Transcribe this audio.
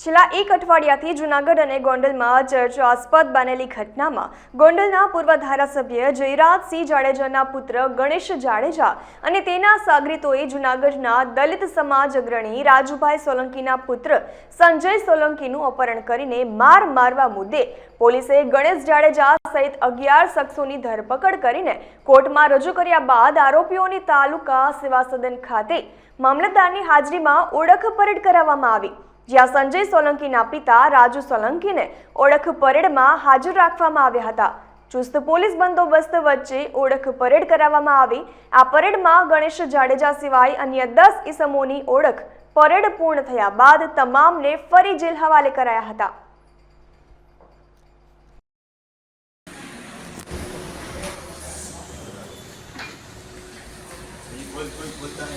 છેલ્લા એક અઠવાડિયાથી જૂનાગઢ અને ગોંડલમાં ચર્ચાસ્પદ બનેલી ઘટનામાં ગોંડલના પૂર્વ ધારાસભ્ય જયરાજસિંહ જાડેજાના પુત્ર ગણેશ જાડેજા અને તેના સાગરીતોએ જૂનાગઢના દલિત સમાજ અગ્રણી રાજુભાઈ સોલંકીના પુત્ર સંજય સોલંકીનું અપહરણ કરીને માર મારવા મુદ્દે પોલીસે ગણેશ જાડેજા સહિત અગિયાર શખ્સોની ધરપકડ કરીને કોર્ટમાં રજૂ કર્યા બાદ આરોપીઓની તાલુકા સેવા સદન ખાતે મામલતદારની હાજરીમાં ઓળખ પરેડ કરાવવામાં આવી. જ્યાં સંજય સોલંકીના પિતા રાજુ સોલંકીને ઓળખ પરેડમાં હાજર રાખવામાં આવ્યા હતા. ચુસ્ત પોલીસ બંદોબસ્ત વચ્ચે ઓળખ પરેડ કરાવવામાં આવી. આ પરેડમાં ગણેશ જાડેજા સિવાય અન્ય દસ ઇસમોની ઓળખ પરેડ પૂર્ણ થયા બાદ તમામને ફરી જેલ હવાલે કરાયા હતા. કોઈ પોતાને